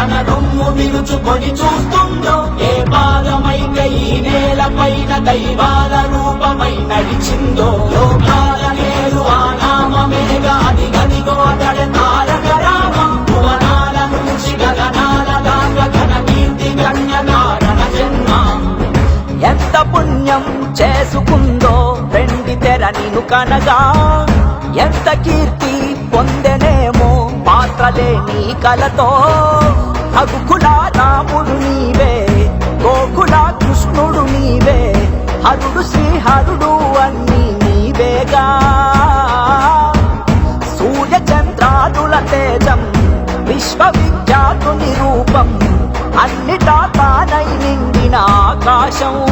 తన రొమ్ము విరుచుకొని చూస్తుందో ఏ పాదమైతే ఈ దైవాల రూపమై నడిచిందో లోకాల నేరు ఆ నామమేగా అది గదిగో అతడ తారక రామ. భువనాల నుంచి గగనాల దాకా ఘన కీర్తి గణ్య కారణ జన్మ. ఎంత పుణ్యం చేసుకుందో రెండి తెర నిను కనగా. ఎంత కీర్తి పొందెనేమో పాత్రలే నీ కలతో. రఘుకుల రాముడు నీవే. గోకుల కృష్ణుడు నీవే. హరుడు శ్రీహరుడు అన్ని నీవేగా. సూర్య చంద్రాదుల తేజం విశ్వవిఖ్యాతుని రూపం అన్నిటా తానై నిండిన ఆకాశం.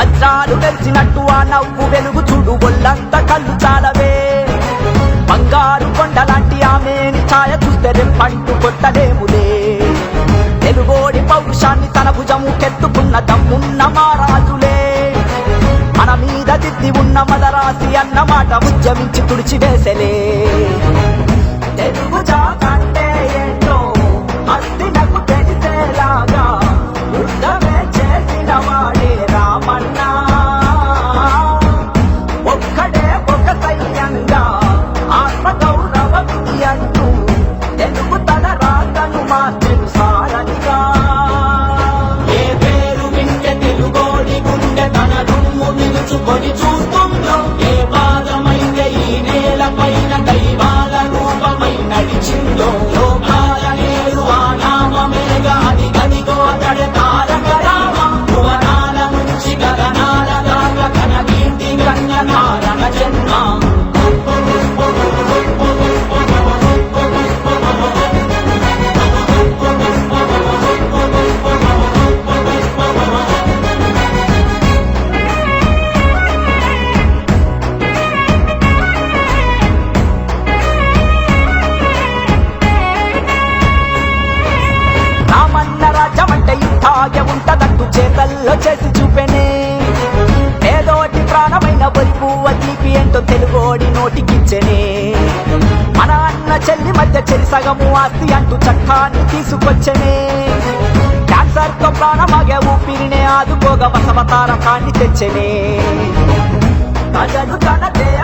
అక్కండలలో నుంచి ఆ నవ్వు వెలుగు చూడు ఒళ్ళంత కళ్ళు చాలవే. బంగారు కొండలాంటి ఆమెని ఛాయ చూస్తే రెప్పంటూ కొట్టలేములే. తెలుగోడి పౌరుషాన్ని తన భుజము కెత్తుకున్న దమ్మున్న మారాజులే మన మీద దిద్ది ఉన్న మదరాసి అన్న మాట ఉద్యమించి తుడిచివేసలే తెలుగు జాతంటే ఏంటో అస్తినకు తెలిసేలాగా యుద్ధమే చేసిన వాడే రామన్నా. ప్రాణమైన వరి పువ్వ తీపి ఏంటో తెలుగోడి నోటికిచ్చనే. మన అన్న చెల్లి మధ్య చెరి సగము ఆస్తి అంటూ చట్టాన్ని తీసుకొచ్చనే. క్యాన్సర్తో ప్రాణమాగే ఊపిరినే ఆదుకోగా బసవతారకాన్ని తెచ్చనే. ప్రజలు తన దేవ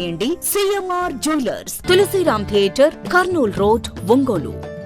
చేయండి. CMR jewellers Tulasiram theatre Kurnool road Ongole